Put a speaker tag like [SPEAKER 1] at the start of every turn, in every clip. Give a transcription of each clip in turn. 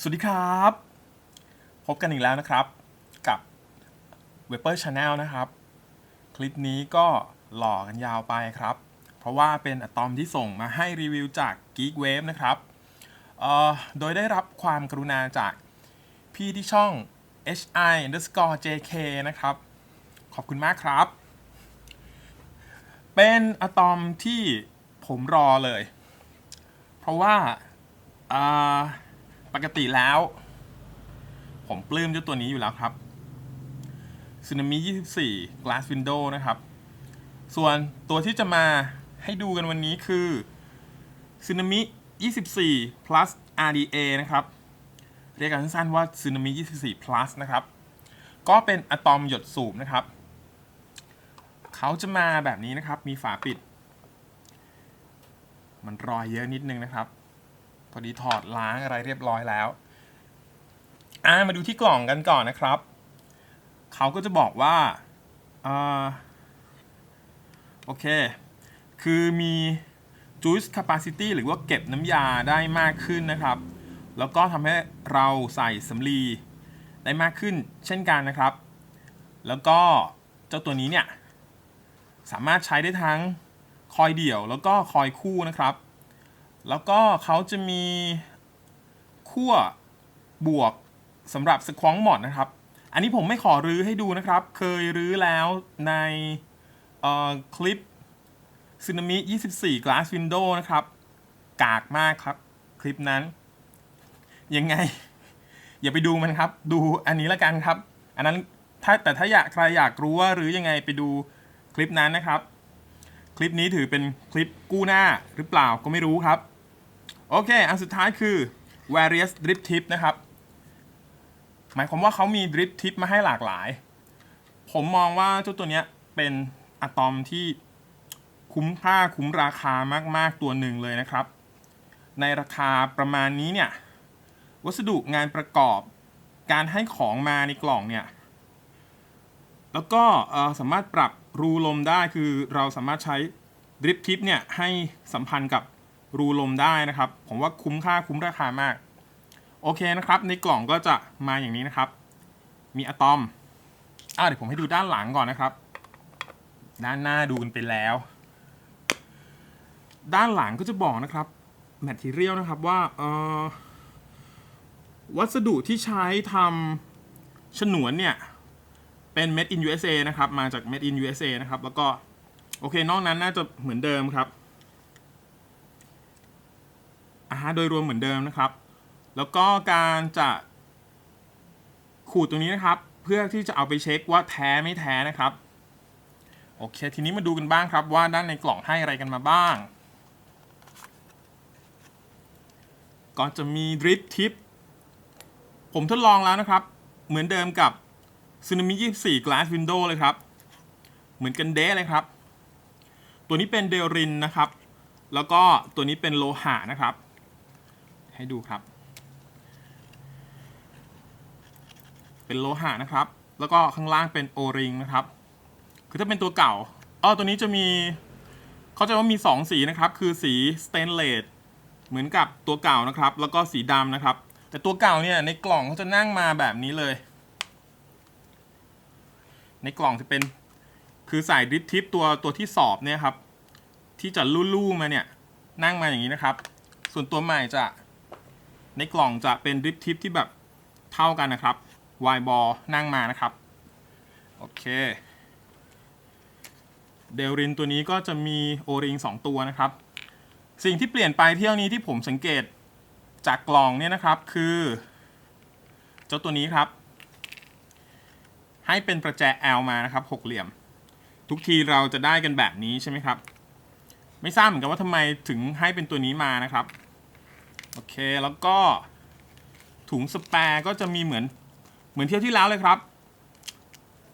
[SPEAKER 1] สวัสดีครับ พบกันอีกแล้วนะครับ กับ w e b e r Channel นะครับ คลิปนี้ก็หล่อกันยาวไปครับ เพราะว่าเป็นอะตอมที่ส่งมาให้รีวิวจาก Geek Wave นะครับโดยได้รับความกรุณาจากพี่ที่ช่อง hi underscore jk นะครับ ขอบคุณมากครับ เป็นอะตอมที่ผมรอเลย เพราะว่าอ่า ปกติแล้ว ผมปลื้มเจ้าตัวนี้อยู่แล้วครับ Tsunami 24 Glass Window นะครับ ส่วนตัวที่จะมาให้ดูกันวันนี้คือ Tsunami 24 plus RDA นะครับ เรียกกันสั้นๆว่า Tsunami 24 plus นะครับ ก็เป็นอะตอมหยดสูบนะครับ เขาจะมาแบบนี้นะครับ มีฝาปิด มันรอยเยอะนิดนึงนะครับ อดีถอดล้างอะไรเรียบร้อยแล้วอ่ามาดูที่กล่องกันก่อนนะครับ เขาก็จะบอกว่าอ่าโอเค คือมี juice capacity หรือว่าเก็บน้ำยาได้มากขึ้นนะครับ แล้วก็ทำให้เราใส่สำลีได้มากขึ้นเช่นกันนะครับ แล้วก็เจ้าตัวนี้เนี่ย สามารถใช้ได้ทั้งคอยเดี่ยวแล้วก็คอยคู่นะครับ แล้วก็เขาจะมีขั้วบวกสำหรับสควองมอดนะครับ อันนี้ผมไม่ขอรื้อให้ดูนะครับ เคยรื้อแล้วในคลิป Tsunami 24 Glass Window นะครับ กากมากครับ คลิปนั้น ยังไง อย่าไปดูมันครับ ดูอันนี้ละกันครับ อันนั้นถ้าแต่ถ้าอยากใครอยากรู้ว่าหรือยังไงไปดูคลิปนั้นนะครับ คลิปนี้ถือเป็นคลิปกู้หน้าหรือเปล่าก็ไม่รู้ครับ โอเค อันสุดท้ายคือ various drip tip นะครับ หมายความว่าเขามี drip tip มาให้หลากหลาย ผมมองว่าเจ้าตัวเนี้ยเป็นอะตอมที่คุ้มค่าคุ้มราคามาก ๆ ตัวหนึ่งเลยนะครับ ในราคาประมาณนี้เนี่ย วัสดุงานประกอบการให้ของมาในกล่องเนี่ย แล้วก็สามารถปรับรูลมได้คือเราสามารถใช้ดริปทิปเนี่ยให้สัมพันธ์กับ รูลมได้นะครับ ผมว่าคุ้มค่าคุ้มราคามาก โอเคนะครับ ในกล่องก็จะมาอย่างนี้นะครับ มีอะตอมอ่าเดี๋ยวผมให้ดูด้านหลังก่อนนะครับ ด้านหน้าดูกันไปแล้ว ด้านหลังก็จะบอกนะครับแมทเทียลนะครับว่าเออวัสดุที่ใช้ทำฉนวนเนี่ย เป็น made in USA นะครับ มาจาก made in USA นะครับ แล้วก็ โอเค นอกนั้นน่าจะเหมือนเดิมครับ อาฮะโดยรวมเหมือนเดิมนะครับ แล้วก็การจะขูดตรงนี้นะครับ เพื่อที่จะเอาไปเช็คว่าแท้ไม่แท้นะครับ โอเค ทีนี้มาดูกันบ้างครับว่าด้านในกล่องให้อะไรกันมาบ้าง ก็จะมีดริปทิป ผมทดลองแล้วนะครับ เหมือนเดิมกับ Tsunami 24 Glass Window เลยครับ เหมือนกันเด้เลยครับ ตัวนี้เป็นเดรินนะครับ แล้วก็ตัวนี้เป็นโลหะนะครับ ให้ดูครับ เป็นโลหะนะครับ แล้วก็ข้างล่างเป็นโอริงนะครับ คือถ้าเป็นตัวเก่าอ๋อตัวนี้จะมี เขาจะว่ามี 2 สีนะครับ คือสีสเตนเลสเหมือนกับตัวเก่านะครับ แล้วก็สีดำนะครับ แต่ตัวเก่าเนี่ยในกล่องเขาจะนั่งมาแบบนี้เลย ในกล่องจะเป็นคือใส่ดริทิปตัวตัวที่สอบเนี่ยครับ ที่จะลู่ๆมาเนี่ยนั่งมาอย่างนี้นะครับ ส่วนตัวใหม่จะ ในกล่องจะเป็นดริปทิปที่แบบเท่ากันนะครับวายบอนั่งมานะครับ โอเค เดลรินตัวนี้ก็จะมีโอริง2ตัวนะครับ สิ่งที่เปลี่ยนไปเที่ยวนี้ที่ผมสังเกตจากกล่องเนี่ยนะครับคือ เจ้าตัวนี้ครับ ให้เป็นประแจ L มานะครับหกเหลี่ยม ทุกทีเราจะได้กันแบบนี้ใช่ไหมครับ ไม่ทราบเหมือนกันว่าทำไมถึงให้เป็นตัวนี้มานะครับ โอเคแล้วก็ถุงสแปร์ก็จะมีเหมือนเหมือนเที่ยวที่แล้วเลยครับ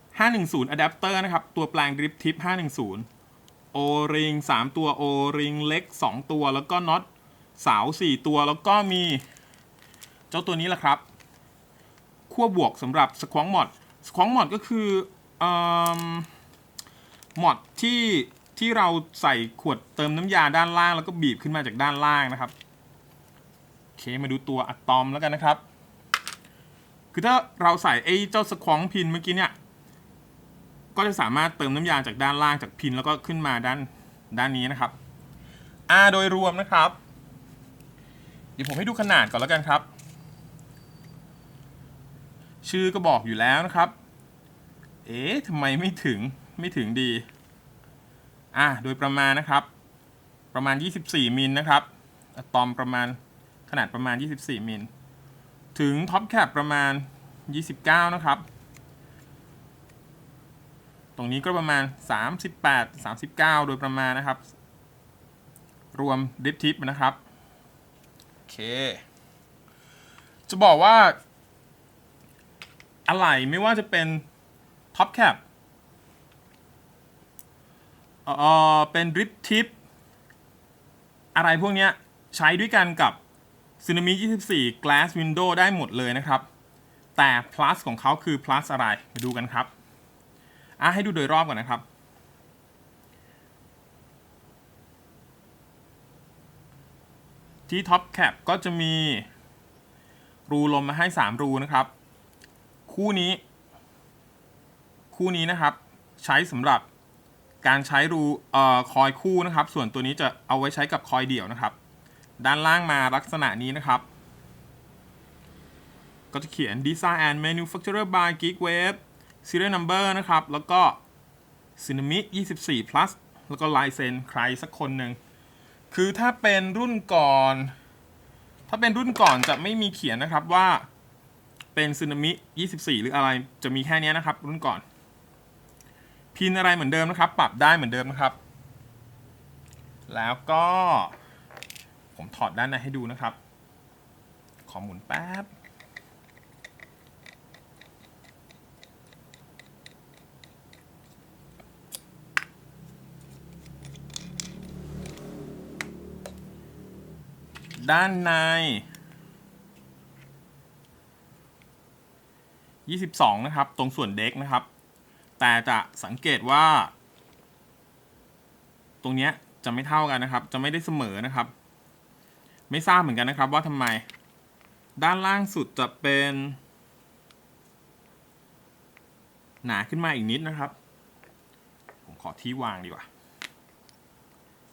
[SPEAKER 1] 510อะแดปเตอร์นะครับ ตัวแปลงดริฟทิป510 โอริง3ตัว โอริงเล็ก 2 ตัว แล้วก็น็อตเสา 4 ตัว แล้วก็มี เจ้าตัวนี้แหละครับ ขั้วบวกสำหรับสควองมอดสควองมอดก็คืออมอดที่ที่เราใส่ขวดเติมน้ำยาด้านล่าง แล้วก็บีบขึ้นมาจากด้านล่างนะครับ เคมาดูตัวอะตอมแล้วกันนะครับ คือถ้าเราใส่ไอ้เจ้าสควองพินเมื่อกี้เนี่ย ก็จะสามารถเติมน้ำยาจากด้านล่างจากพินแล้วก็ขึ้นมาด้านด้านนี้นะครับอ่าโดยรวมนะครับ เดี๋ยวผมให้ดูขนาดก่อนแล้วกันครับ ชื่อก็บอกอยู่แล้วนะครับ เอ๊ะทำไมไม่ถึงไม่ถึงดี อะโดยประมาณนะครับ ประมาณ 24 มิลนะครับอะตอมประมาณ ขนาดประมาณ 24 มิล ถึงท็อปแคปประมาณ 29 นะครับ ตรงนี้ก็ประมาณ 38 39 โดยประมาณนะครับ รวมดิฟทิปนะครับ โอเค จะบอกว่า อะไรไม่ว่าจะเป็นท็อปแคปเออเป็นดริฟทิปอะไรพวกนี้ใช้ด้วยกันกับ s u n a m i 24 Glass Window ได้หมดเลยนะครับ แต่ plus ของเขาคือ plus อะไร มาดูกันครับ อะ ให้ดูโดยรอบก่อนนะครับ ที่ Top Cap ก็จะมี รูลมมาให้ 3 รูนะครับ คู่นี้ คู่นี้นะครับ ใช้สำหรับการใช้รูเอ่อคอยคู่นะครับ ส่วนตัวนี้จะเอาไว้ใช้กับคอยเดี่ยวนะครับ ด้านล่างมาลักษณะนี้นะครับ ก็จะเขียน Design and Manufacturer by Geekwave Serial Number นะครับ แล้วก็ Tsunami 24 plus แล้วก็ลายเซ็นใครสักคนหนึ่ง คือถ้าเป็นรุ่นก่อน ถ้าเป็นรุ่นก่อนจะไม่มีเขียนนะครับว่าเป็น Tsunami 24 หรืออะไร จะมีแค่นี้นะครับ รุ่นก่อน พินอะไรเหมือนเดิมนะครับ ปรับได้เหมือนเดิมนะครับ แล้วก็ ผมถอดด้านในให้ดูนะครับ ขอหมุนแป๊บ ด้านใน 22 นะครับ ตรงส่วนเด็กนะครับ แต่จะสังเกตว่า ตรงเนี้ยจะไม่เท่ากันนะครับ จะไม่ได้เสมอนะครับ ไม่ทราบเหมือนกันนะครับว่าทำไม ด้านล่างสุดจะเป็น หนาขึ้นมาอีกนิดนะครับ ผมขอที่วางดีกว่า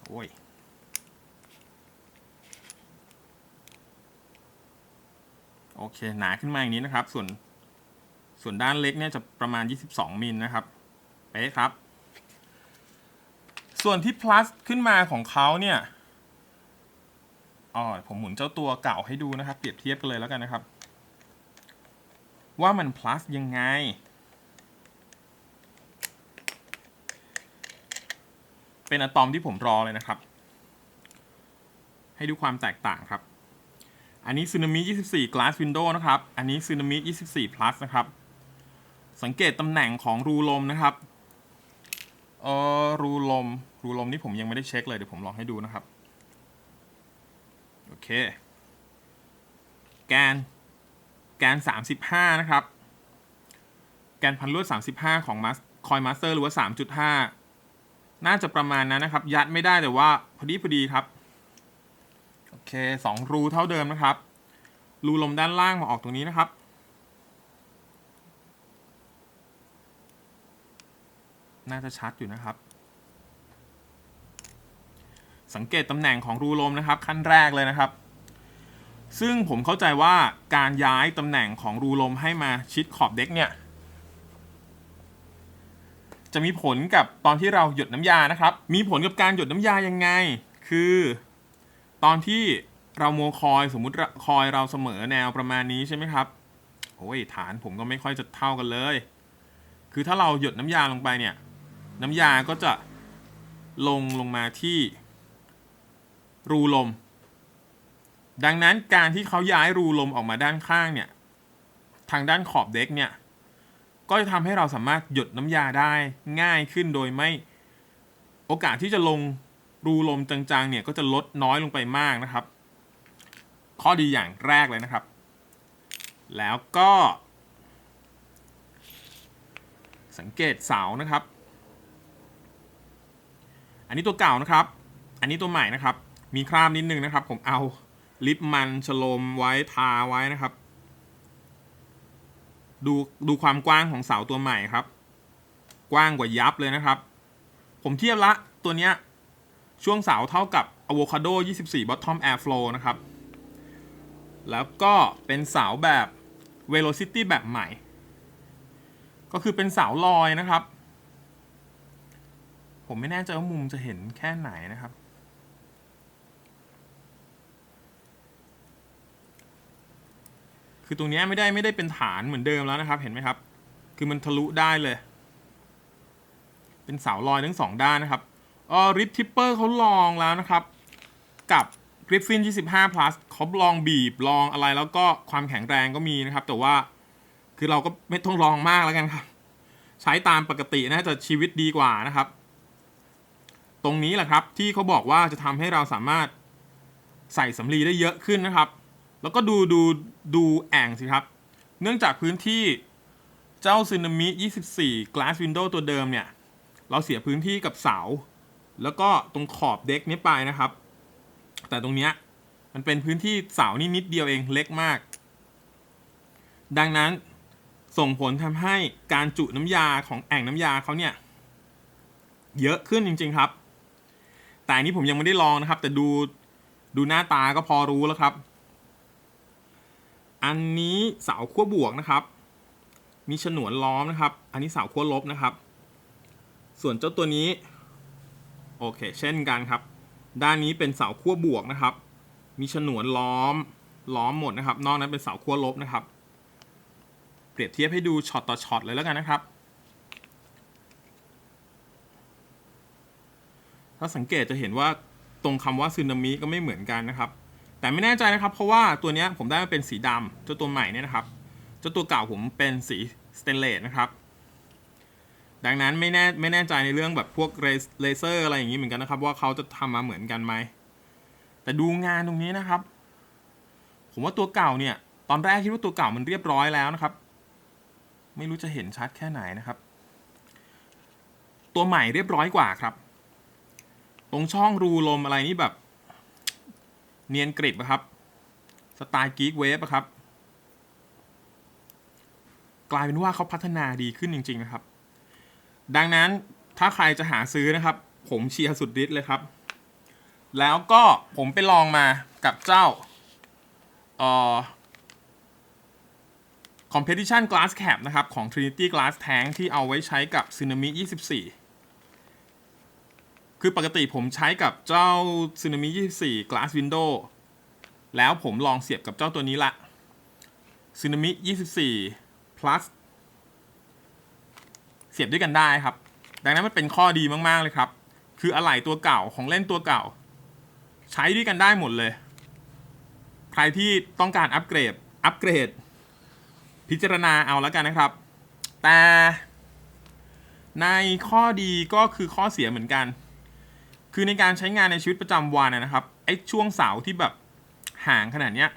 [SPEAKER 1] โอ้ยโอเค หนาขึ้นมาอย่างนี้นะครับ ส่วน ส่วนด้านเล็กเนี่ยจะประมาณ 22 มิลนะครับ เป๊ะครับ ส่วนที่ plus ขึ้นมาของเขาเนี่ย อ๋อผมหมุนเจ้าตัวเก่าให้ดูนะครับ เปรียบเทียบกันเลยแล้วกันนะครับ ว่ามัน plus ยังไง เป็นอะตอมที่ผมรอเลยนะครับ ให้ดูความแตกต่างครับ อันนี้ Tsunami 24 Glass Window นะครับ อันนี้ Tsunami 24 Plus นะครับ สังเกตตำแหน่งของรูลมนะครับ เออรูลม รูลมนี่ผมยังไม่ได้เช็คเลย เดี๋ยวผมลองให้ดูนะครับ เคแกน แกน 35 นะครับ แกนพันลวด 35 ของมัสคอยมาสเตอร์หรือว่า 3.5 น่าจะประมาณนั้นนะครับ ยัดไม่ได้แต่ว่า พอดีพอดีครับ โอเคสองรูเท่าเดิมนะครับ รูลมด้านล่างมาออกตรงนี้นะครับ น่าจะชัดอยู่นะครับ สังเกตตำแหน่งของรูลมนะครับขั้นแรกเลยนะครับ ซึ่งผมเข้าใจว่าการย้ายตำแหน่งของรูลมให้มาชิดขอบเด็กเนี่ยจะมีผลกับตอนที่เราหยดน้ำยานะครับ มีผลกับการหยดน้ำยายังไง คือ ตอนที่เราโมคอยสมมุติคอยเราเสมอแนวประมาณนี้ใช่ไหมครับโอ้ยฐานผมก็ไม่ค่อยจะเท่ากันเลย คือถ้าเราหยดน้ำยาลงไปเนี่ย น้ำยาก็จะลงลงมาที่ รูลม ดังนั้นการที่เขาย้ายรูลมออกมาด้านข้างเนี่ยทางด้านขอบเด็กเนี่ยก็จะทำให้เราสามารถหยดน้ำยาได้ง่ายขึ้นโดยไม่โอกาสที่จะลงรูลมจางๆเนี่ยก็จะลดน้อยลงไปมากนะครับ ข้อดีอย่างแรกเลยนะครับ แล้วก็ สังเกตเสานะครับ อันนี้ตัวเก่านะครับ อันนี้ตัวใหม่นะครับ มีคราบนิดนึงนะครับ ผมเอาลิปมันฉโลมไว้ทาไว้นะครับ ดูดูความกว้างของเสาตัวใหม่ครับ กว้างกว่ายับเลยนะครับ ผมเทียบละตัวเนี้ยช่วงเสาเท่ากับ Avocado 24 Bottom Airflow นะครับ แล้วก็เป็นเสาแบบ Velocity แบบใหม่ ก็คือเป็นเสาลอยนะครับ ผมไม่แน่ใจว่ามุมจะเห็นแค่ไหนนะครับ คือตรงนี้ไม่ได้ไม่ได้เป็นฐานเหมือนเดิมแล้วนะครับ เห็นไหมครับ คือมันทะลุได้เลย เป็นเสาลอยทั้งสองด้านนะครับออริปทิปเปอร์เขาลองแล้วนะครับ กับ Griffin 25 plus เขาลองบีบลองอะไรแล้วก็ความแข็งแรงก็มีนะครับ แต่ว่าคือเราก็ไม่ต้องลองมากแล้วกันครับ ใช้ตามปกติน่าจะชีวิตดีกว่านะครับ ตรงนี้แหละครับที่เขาบอกว่าจะทำให้เราสามารถใส่สำลีได้เยอะขึ้นนะครับ แล้วก็ดูดูดูแอ่งสิครับ เนื่องจากพื้นที่เจ้าซึนามิ 24 glass window ตัวเดิมเนี่ย เราเสียพื้นที่กับเสา แล้วก็ตรงขอบเด็กนี้ไปนะครับ แต่ตรงเนี้ยมันเป็นพื้นที่เสานี่นิดเดียวเองเล็กมาก ดังนั้นส่งผลทำให้การจุน้ำยาของแอ่งน้ำยาเขาเนี่ย เยอะขึ้นจริง ๆครับ แต่นนี้ผมยังไม่ได้ลองนะครับ แต่ดูดูหน้าตาก็พอรู้แล้วครับ อันนี้เสาขั้วบวกนะครับ มีฉนวนล้อมนะครับ อันนี้เสาขั้วลบนะครับ ส่วนเจ้าตัวนี้ โอเค เช่นกันครับ ด้านนี้เป็นเสาขั้วบวกนะครับ มีฉนวนล้อม ล้อมหมดนะครับ นอกนั้นเป็นเสาขั้วลบนะครับ เปรียบเทียบให้ดูช็อตต่อช็อตเลยแล้วกันนะครับถ้าสังเกตจะเห็นว่าตรงคำว่าซึนามิก็ไม่เหมือนกันนะครับ แต่ไม่แน่ใจนะครับ เพราะว่าตัวนี้ผมได้มาเป็นสีดำเจ้าตัวใหม่เนี่ยนะครับเจ้าตัวเก่าผมเป็นสีสเตนเลสนะครับดังนั้นไม่แน่ไม่แน่ใจในเรื่องแบบพวกเลเซอร์อะไรอย่างนี้เหมือนกันนะครับ ว่าเขาจะทำมาเหมือนกันไหม แต่ดูงานตรงนี้นะครับ ผมว่าตัวเก่าเนี่ย ตอนแรกคิดว่าตัวเก่ามันเรียบร้อยแล้วนะครับ ไม่รู้จะเห็นชัดแค่ไหนนะครับ ตัวใหม่เรียบร้อยกว่าครับ ตรงช่องรูลมอะไรนี่แบบ เนียนกริบอะครับ สไตล์กีกเวฟอะครับ กลายเป็นว่าเขาพัฒนาดีขึ้นจริง ๆ นะครับ ดังนั้นถ้าใครจะหาซื้อนะครับ ผมเชียร์สุดฤทธิ์เลยครับ แล้วก็ผมไปลองมากับเจ้าเอ่อ Competition Glass Cap นะครับ ของ Trinity Glass Tank ที่เอาไว้ใช้กับ Tsunami 24 คือปกติผมใช้กับเจ้า Tsunami 24 Glass Window แล้วผมลองเสียบกับเจ้าตัวนี้ละ Tsunami 24 plus เสียบด้วยกันได้ครับ ดังนั้นมันเป็นข้อดีมากๆเลยครับ คืออะไหล่ตัวเก่าของเล่นตัวเก่า ใช้ด้วยกันได้หมดเลย ใครที่ต้องการอัปเกรด อัปเกรด พิจารณาเอาแล้วกันนะครับ แต่ในข้อดีก็คือข้อเสียเหมือนกัน คือในการใช้งานในชีวิตประจำวันนะครับไอ้ช่วงเสาที่แบบห่างขนาดเนี้ย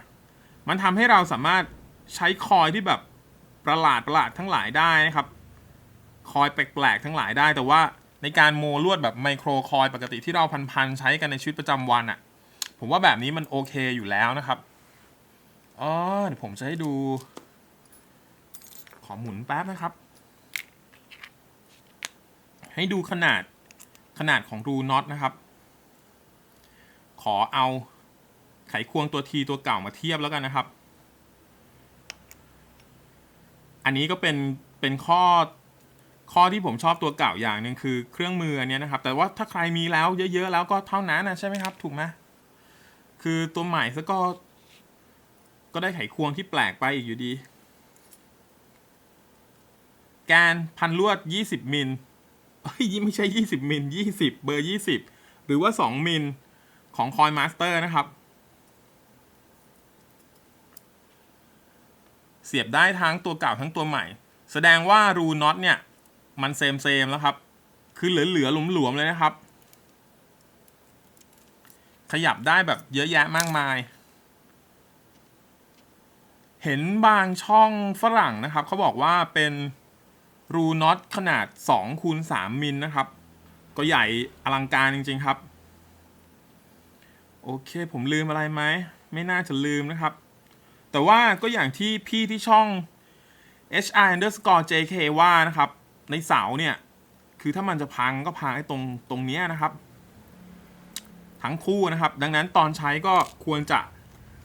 [SPEAKER 1] มันทำให้เราสามารถใช้คอยที่แบบประหลาดประหลาดทั้งหลายได้นะครับ คอยแปลกๆทั้งหลายได้ แต่ว่าในการโมลวดแบบไมโครคอยปกติที่เราพันๆใช้กันในชีวิตประจำวันอะ่ะ ผมว่าแบบนี้มันโอเคอยู่แล้วนะครับอ๋อเดี๋ยวผมจะให้ดู ขอหมุนแป๊บนะครับ ให้ดูขนาด ขนาดของรูน็อตนะครับ ขอเอาไขควงตัวทีตัวเก่ามาเทียบแล้วกันนะครับ อันนี้ก็เป็นเป็นข้อข้อที่ผมชอบตัวเก่าอย่างหนึ่งคือเครื่องมืออันนี้นะครับ แต่ว่าถ้าใครมีแล้วเยอะๆแล้วก็เท่านั้นนะใช่ไหมครับถูกไหมคือตัวใหม่ซะก็ ก็ได้ไขควงที่แปลกไปอีกอยู่ดีแกนพันลวด 20 มิล ยไม่ใช่20มิล20เบอร์20หรือว่า2มิลของคอยมาสเตอร์นะครับ เสียบได้ทั้งตัวเก่าทั้งตัวใหม่ แสดงว่ารูน็อตเนี่ย มันเซมเซมแล้วครับ คือเหลือเหลือหลวมหลวมๆเลยนะครับ ขยับได้แบบเยอะแยะมากมาย เห็นบางช่องฝรั่งนะครับเขาบอกว่าเป็น รูน็อตขนาด2คูณ3มิลนะครับ ก็ใหญ่อลังการจริง ๆครับ โอเคผมลืมอะไรไหม ไม่น่าจะลืมนะครับ แต่ว่าก็อย่างที่พี่ที่ช่อง HR underscore JK ว่านะครับ ในเสาเนี่ย คือถ้ามันจะพังก็พังไอ้ตรงตรงนี้นะครับ ทั้งคู่นะครับ ดังนั้นตอนใช้ก็ควรจะ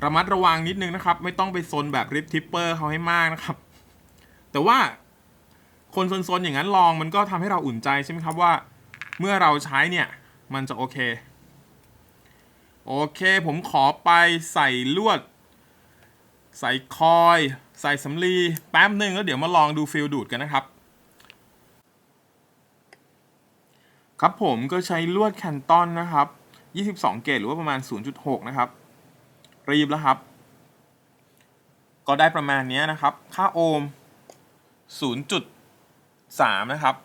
[SPEAKER 1] ระมัดระวังนิดนึงนะครับ ไม่ต้องไปซนแบบริปทิปเปอร์เขาให้มากนะครับ แต่ว่า คนซนๆอย่างนั้นลองมันก็ทำให้เราอุ่นใจใช่ไหมครับว่า เมื่อเราใช้เนี่ยมันจะโอเค โอเคผมขอไปใส่ลวด ใส่คอย ใส่สำลีแป๊บหนึ่งแล้วเดี๋ยวมาลองดูฟิลดูดกันนะครับ ครับผมก็ใช้ลวดแคนตอนนะครับ 22 เกตหรือว่าประมาณ 0.6 นะครับ รีบแล้วครับ ก็ได้ประมาณนี้นะครับ ค่าโอห์ม 0.3นะครับ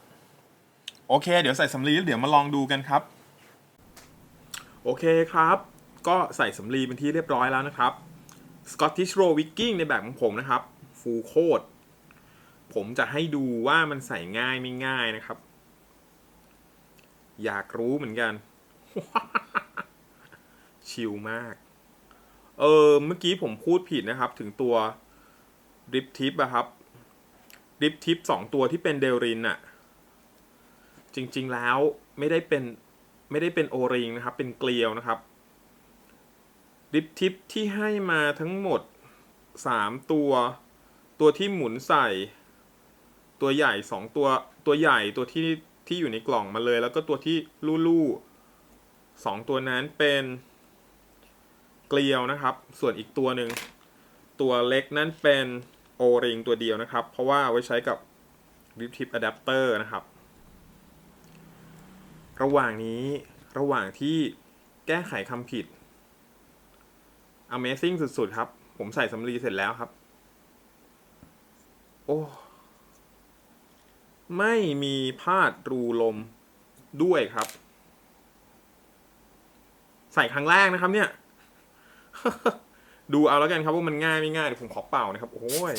[SPEAKER 1] โอเค เดี๋ยวใส่สำลีแล้วเดี๋ยวมาลองดูกันครับ โอเคครับ ก็ใส่สำลีเป็นที่เรียบร้อยแล้วนะครับ Scottish Roll Wicking ในแบบของผมนะครับ Full Coat ผมจะให้ดูว่ามันใส่ง่ายไม่ง่ายนะครับ อยากรู้เหมือนกัน ชิลมาก เออเมื่อกี้ผมพูดผิดนะครับ ถึงตัวริปทิปอะครับ ดริปทิปสองตัวที่เป็นเดลรินอะจริงๆแล้วไม่ได้เป็นไม่ได้เป็นโอริงนะครับ เป็นเกลียวนะครับดริปทิปที่ให้มาทั้งหมดสามตัว ตัวที่หมุนใส่ ตัวใหญ่สองตัว ตัวใหญ่ตัวที่ที่อยู่ในกล่องมาเลย แล้วก็ตัวที่ลู่ๆสองตัวนั้นเป็นเกลียวนะครับ ส่วนอีกตัวหนึ่งตัวเล็กนั้นเป็น โอริงตัวเดียวนะครับ เพราะว่าไว้ใช้กับดิฟทิปอะแดปเตอร์นะครับ ระหว่างนี้ระหว่างที่แก้ไขคำผิด Amazing สุดๆครับ ผมใส่สำลีเสร็จแล้วครับ โอ้ ไม่มีพาดรูลมด้วยครับ ใส่ครั้งแรกนะครับเนี่ย ดูเอาแล้วกันครับว่ามันง่ายไม่ง่ายเดี๋ยวผมขอเป่านะครับ โอ้ย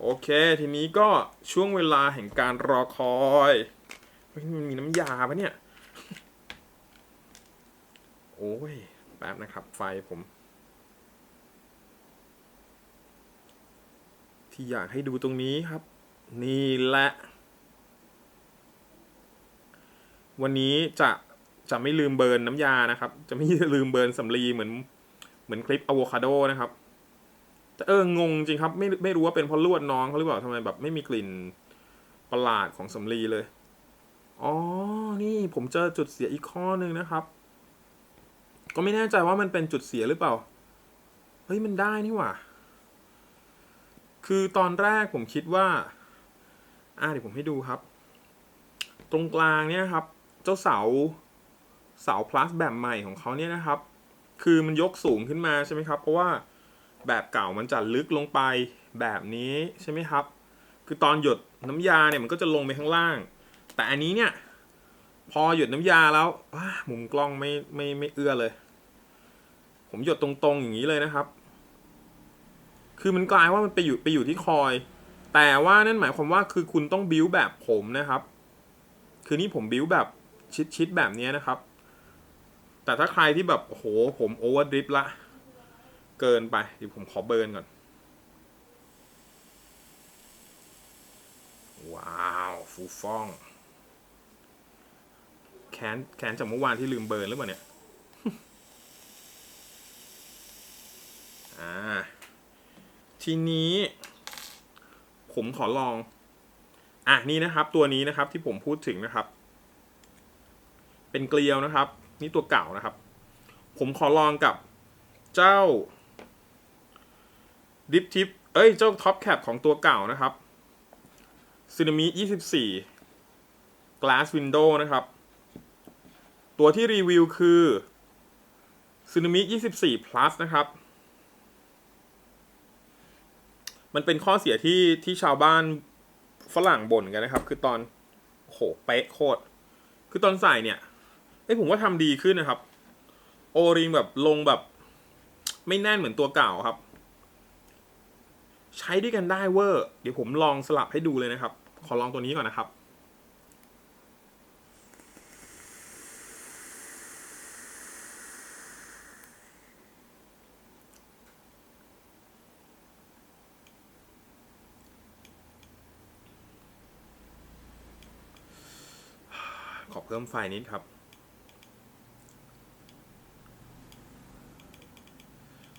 [SPEAKER 1] โอเค ทีนี้ก็ช่วงเวลาแห่งการรอคอยเฮ้ยมันมีน้ำยาปะเนี่ย โอ้ย แป๊บนะครับ ไฟผม ที่อยากให้ดูตรงนี้ครับ นี่แหละ วันนี้จะจะไม่ลืมเบิร์นน้ำยานะครับ จะไม่ลืมเบิร์นสำลีเหมือน เหมือนคลิปอะโวคาโดนะครับแต่เอองงจริงครับ ไม่ไม่รู้ว่าเป็นเพราะลวดน้องเขาหรือเปล่าทำไมแบบไม่มีกลิ่นประหลาดของสำลีเลย อ๋อ นี่ผมเจอจุดเสียอีกข้อหนึ่งนะครับ ก็ไม่แน่ใจว่ามันเป็นจุดเสียหรือเปล่า เฮ้ยมันได้นี่หว่า คือตอนแรกผมคิดว่า อ่าเดี๋ยวผมให้ดูครับ ตรงกลางเนี่ยครับ เจ้าเสา เสาพลัสแบบใหม่ของเขาเนี่ยนะครับ คือมันยกสูงขึ้นมาใช่ไหมครับ เพราะว่าแบบเก่ามันจะลึกลงไปแบบนี้ใช่ไหมครับ คือตอนหยดน้ำยาเนี่ยมันก็จะลงไปข้างล่าง แต่อันนี้เนี่ยพอหยดน้ำยาแล้วว้ามุมกล้องไม่ไม่ไม่เอื้อเลย ผมหยดตรงๆอย่างนี้เลยนะครับ คือมันกลายว่ามันไปอยู่ไปอยู่ที่คอย แต่ว่านั่นหมายความว่าคือคุณต้องบิ้วแบบผมนะครับ คือนี่ผมบิ้วแบบชิดๆแบบนี้นะครับ แต่ถ้าใครที่แบบโอ้โหผมโอเวอร์ดริปละ เกินไปเดี๋ยวผมขอเบิร์นก่อน ว้าว ฟูฟ่อง แค้นแค้นจากเมื่อวานที่ลืมเบิร์นหรือเปล่าเนี่ย อ่า ทีนี้ ผมขอลอง อะ นี่นะครับ ตัวนี้นะครับที่ผมพูดถึงนะครับ เป็นเกลียวนะครับ นี่ตัวเก่านะครับ ผมขอลองกับเจ้าดิฟทิปเอ้ย เจ้าท็อปแคปของตัวเก่านะครับซีนามิ24 Glass Window นะครับ ตัวที่รีวิวคือซีนามิ24 plus นะครับ มันเป็นข้อเสียที่ที่ชาวบ้านฝรั่งบ่นกันนะครับ คือตอนโหเป๊ะโคตร คือตอนใส่เนี่ย อ้ผมว่าทำดีขึ้นนะครับ โอริงแบบลงแบบ ไม่แน่นเหมือนตัวเก่าครับ ใช้ด้วยกันได้เวอร์เดี๋ยวผมลองสลับให้ดูเลยนะครับ ขอลองตัวนี้ก่อนนะครับขอเพิ่มไฟนิดครับ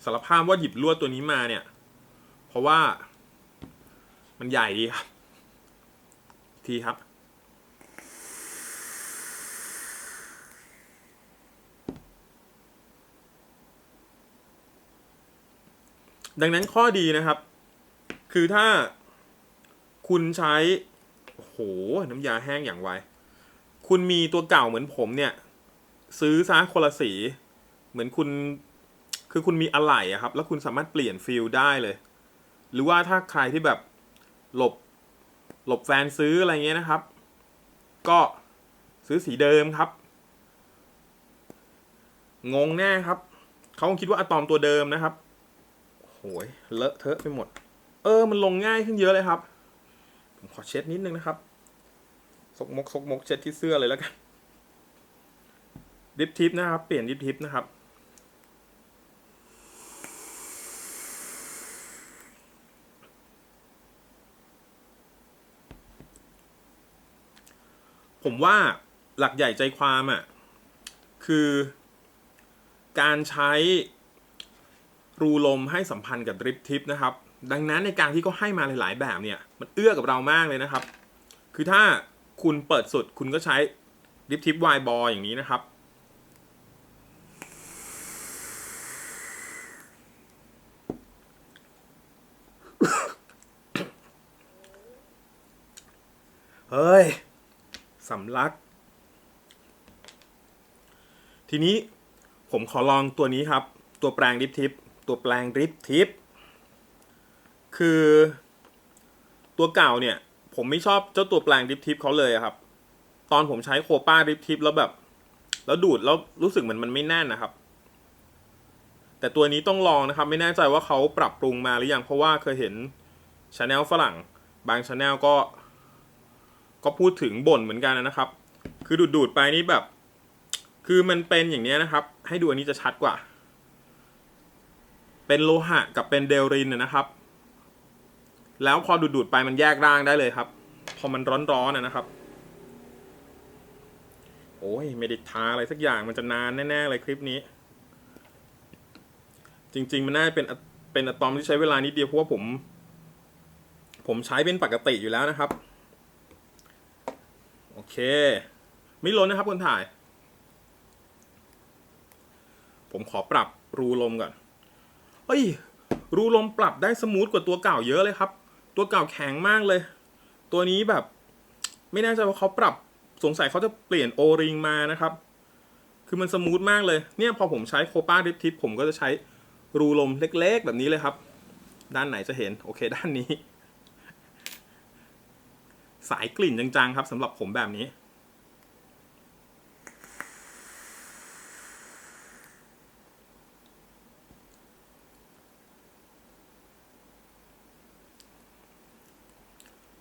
[SPEAKER 1] สารภาพว่าหยิบลวดตัวนี้มาเนี่ย เพราะว่ามันใหญ่ดีครับ ทีครับ ดังนั้นข้อดีนะครับ คือถ้าคุณใช้ โอ้โห น้ำยาแห้งอย่างไว คุณมีตัวเก่าเหมือนผมเนี่ย ซื้อซะคนละสี เหมือนคุณ คือคุณมีอะไหล่อะครับ แล้วคุณสามารถเปลี่ยนฟิลได้เลย หรือว่าถ้าใครที่แบบหลบหลบแฟนซื้ออะไรเงี้ยนะครับ ก็ซื้อสีเดิมครับ งงแน่ครับ เขาคงคิดว่าอะตอมตัวเดิมนะครับโหยเลอะเทอะไปหมด เออ มันลงง่ายขึ้นเยอะเลยครับ ผมขอเช็ดนิดนึงนะครับซกมกซกมกเช็ดที่เสื้อเลยแล้วกันดิฟทิปนะครับ เปลี่ยนดิฟทิปนะครับ ผมว่าหลักใหญ่ใจความอะ่ะคือการใช้รูลมให้สัมพันธ์กับดริฟทิปนะครับ ดังนั้นในการที่เขาให้มาหลาย ๆ แบบเนี่ย มันเอื้อกับเรามากเลยนะครับ คือถ้าคุณเปิดสุดคุณก็ใช้ดริฟทิปวายบออย่างนี้นะครับ เฮ้ย สำลัก ทีนี้ผมขอลองตัวนี้ครับ ตัวแปลงริฟทิปตัวแปลงริฟทิปคือตัวเก่าเนี่ย ผมไม่ชอบเจ้าตัวแปลงริฟทิปเขาเลยครับ ตอนผมใช้โคป้าริฟทิปแล้วแบบ แล้วดูดแล้วรู้สึกเหมือนมันไม่แน่นนะครับ แต่ตัวนี้ต้องลองนะครับ ไม่แน่ใจว่าเขาปรับปรุงมาหรือยังเพราะว่าเคยเห็นชาแนลฝรั่ง บางชาแนลก็ ก็พูดถึงบ่นเหมือนกันนะครับ คือดูดดูดๆไปนี่แบบ คือมันเป็นอย่างนี้นะครับ ให้ดูอันนี้จะชัดกว่า เป็นโลหะกับเป็นเดลรินนะครับ แล้วพอดูดดูดๆไปมันแยกร่างได้เลยครับ พอมันร้อนๆนะครับ โอ้ยไม่ได้ทาอะไรสักอย่างมันจะนานแน่ๆเลยคลิปนี้ จริง ๆ มันน่าจะเป็นอะเป็นอะตอมที่ใช้เวลานิดเดียวเพราะว่าผม ผมใช้เป็นปกติอยู่แล้วนะครับ โอเค ไม่ล้นนะครับคนถ่าย ผมขอปรับรูลมก่อนเฮ้ย รูลมปรับได้สมูทกว่าตัวเก่าเยอะเลยครับ ตัวเก่าแข็งมากเลย ตัวนี้แบบ ไม่แน่ใจว่าเขาปรับสงสัยเขาจะเปลี่ยนโอริงมานะครับ คือมันสมูทมากเลย เนี่ยพอผมใช้โคป้าดิฟทิปผมก็จะใช้รูลมเล็กๆ แบบนี้เลยครับ ด้านไหนจะเห็น โอเค ด้านนี้ สายกลิ่นจางๆครับสำหรับผมแบบนี้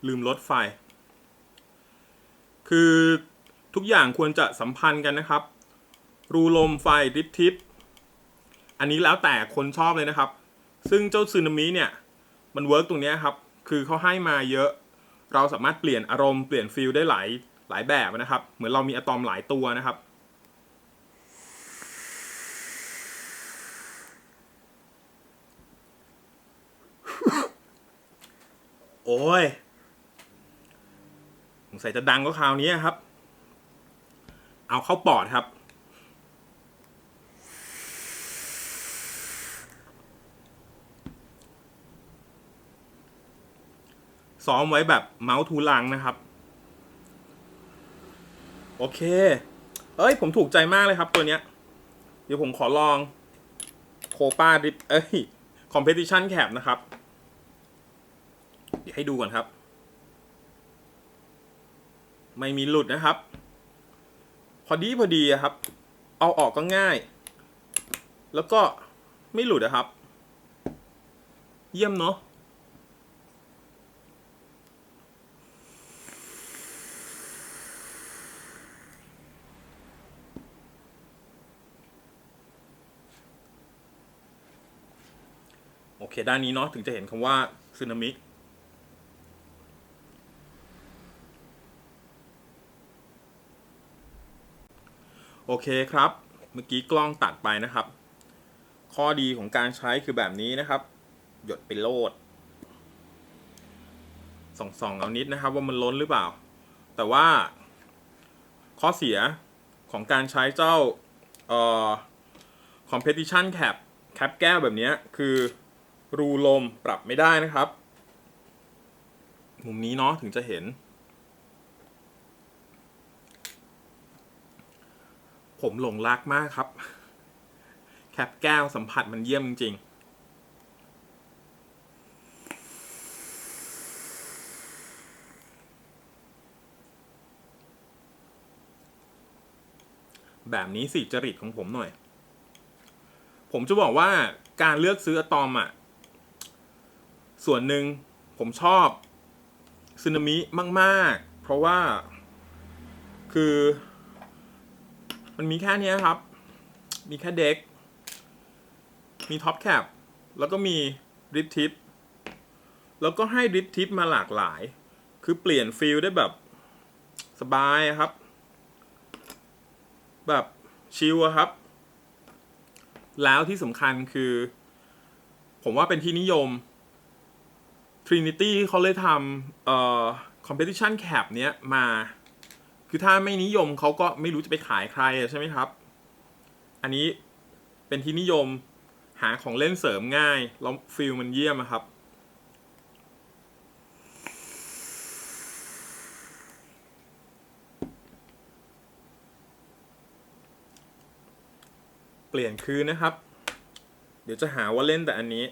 [SPEAKER 1] ลืมลดไฟ คือทุกอย่างควรจะสัมพันธ์กันนะครับ รูลมไฟดริฟทิป อันนี้แล้วแต่คนชอบเลยนะครับ ซึ่งเจ้าซึนามิเนี่ย มันเวิร์กตรงนี้ครับ คือเขาให้มาเยอะ เราสามารถเปลี่ยนอารมณ์เปลี่ยนฟิลได้หลายหลายแบบนะครับ เหมือนเรามีอะตอมหลายตัวนะครับ โอ้ยสงสัยจะดังก็คราวนี้ครับ เอาเข้าปอดครับ ซ้อมไว้แบบเมาส์ทูลังนะครับ โอเค เอ้ย ผมถูกใจมากเลยครับตัวเนี้ย เดี๋ยวผมขอลองโคป้าดิเอ้ยคอมเพติชันแคปนะครับ เดี๋ยวให้ดูก่อนครับ ไม่มีหลุดนะครับ พอดีพอดีครับ เอาออกก็ง่าย แล้วก็ไม่หลุดนะครับ เยี่ยมเนาะ โอเคด้านนี้เนาะถึงจะเห็นคำว่าซึนามิโอเคครับ เมื่อกี้กล้องตัดไปนะครับ ข้อดีของการใช้คือแบบนี้นะครับ หยดไปโลดส่องๆเอานิดนะครับ ว่ามันล้นหรือเปล่า แต่ว่า ข้อเสียของการใช้เจ้าเอ่อ competition cap แคปแก้วแบบนี้คือ รูลมปรับไม่ได้นะครับ มุมนี้เนาะถึงจะเห็น ผมหลงรักมากครับ แคปแก้วสัมผัสมันเยี่ยมจริง ๆแบบนี้สิจริตของผมหน่อย ผมจะบอกว่าการเลือกซื้ออะตอมอะ ส่วนหนึ่งผมชอบซึนามิมาก ๆ เพราะว่าคือ มันมีแค่นี้ครับ มีแค่เด็ก มีท็อปแคปแล้วก็มีริปทิป แล้วก็ให้ริปทิปมาหลากหลาย คือเปลี่ยนฟิลได้แบบสบายครับ แบบชิลครับ แล้วที่สำคัญคือ ผมว่าเป็นที่นิยม Trinity เขาเลยทำเอ่อ competition cap เนี้ยมา คือถ้าไม่นิยมเขาก็ไม่รู้จะไปขายใครใช่ไหมครับ อันนี้เป็นที่นิยมหาของเล่นเสริมง่าย แล้วฟิลมันเยี่ยมครับ เปลี่ยนคืนนะครับ เดี๋ยวจะหาว่าเล่นแต่อันนี้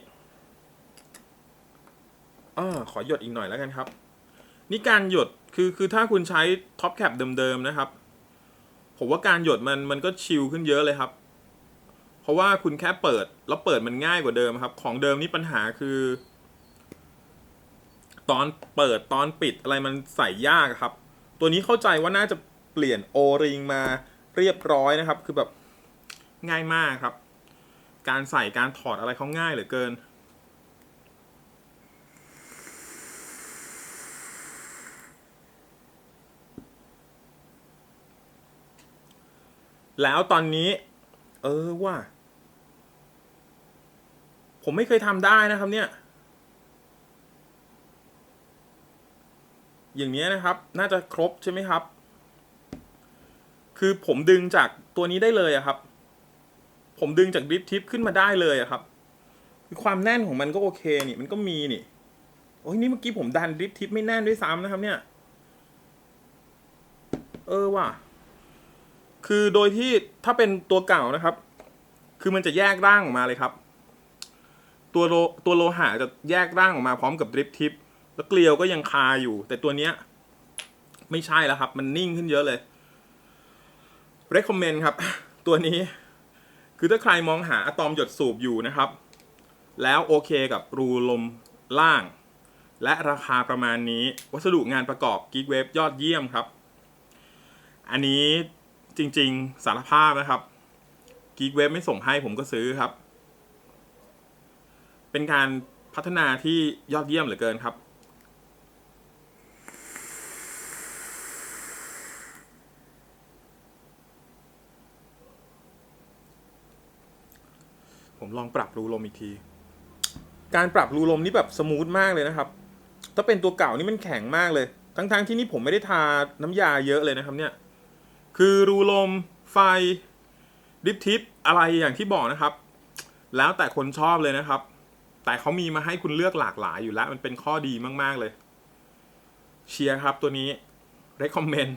[SPEAKER 1] อาขอหยดอีกหน่อยแล้วกันครับ นี่การหยดคือคือถ้าคุณใช้ท็อปแคปเดิมๆนะครับ ผมว่าการหยดมันมันก็ชิลขึ้นเยอะเลยครับ เพราะว่าคุณแค่เปิดแล้วเปิดมันง่ายกว่าเดิมครับ ของเดิมนี่ปัญหาคือ ตอนเปิดตอนปิดอะไรมันใส่ยากครับ ตัวนี้เข้าใจว่าน่าจะเปลี่ยนโอริงมาเรียบร้อยนะครับ คือแบบง่ายมากครับ การใส่การถอดอะไรเขาง่ายเหลือเกิน แล้วตอนนี้ เออว่า ผมไม่เคยทำได้นะครับเนี่ย อย่างนี้นะครับ น่าจะครบใช่ไหมครับ คือผมดึงจากตัวนี้ได้เลยอะครับ ผมดึงจากดริฟทิปขึ้นมาได้เลยอะครับคือความแน่นของมันก็โอเคนี่ มันก็มีนี่ โอ้ยนี่เมื่อกี้ผมดันดริฟทิปไม่แน่นด้วยซ้ำนะครับ เนี่ย เออว่ะ คือโดยที่ถ้าเป็นตัวเก่านะครับ คือมันจะแยกร่างออกมาเลยครับ ตัวโลตัวโลหะจะแยกร่างออกมาพร้อมกับดริฟทิปแล้วเกลียวก็ยังคาอยู่ แต่ตัวเนี้ย ไม่ใช่แล้วครับ มันนิ่งขึ้นเยอะเลย recommend ครับ ตัวนี้ คือถ้าใครมองหาอะตอมหยดสูบอยู่นะครับ แล้วโอเคกับรูลมล่าง และราคาประมาณนี้ วัสดุงานประกอบ Geek Wave ยอดเยี่ยมครับ อันนี้ จริง ๆ สารภาพนะครับ Geek Wave ไม่ส่งให้ผมก็ซื้อครับ เป็นการพัฒนาที่ยอดเยี่ยมเหลือเกินครับ ผมลองปรับรูลมอีกที การปรับรูลมนี่แบบสมูทมากเลยนะครับ ถ้าเป็นตัวเก่านี่มันแข็งมากเลย ทั้งๆที่นี่ผมไม่ได้ทาน้ำยาเยอะเลยนะครับเนี่ย คือรูลม ไฟดิฟทิปอะไรอย่างที่บอกนะครับ แล้วแต่คนชอบเลยนะครับ แต่เขามีมาให้คุณเลือกหลากหลายอยู่แล้ว มันเป็นข้อดีมาก ๆ เลย เชียร์ครับตัวนี้ recommend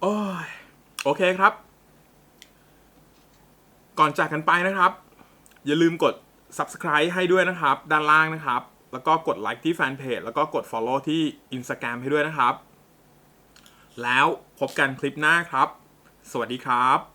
[SPEAKER 1] โอ้ยโอเคครับ ก่อนจากกันไปนะครับ อย่าลืมกด subscribe ให้ด้วยนะครับ ด้านล่างนะครับ แล้วก็กดไลค์ที่แฟนเพจแล้วก็กด follow ที่ Instagram ให้ด้วยนะครับ แล้วพบกันคลิปหน้าครับ สวัสดีครับ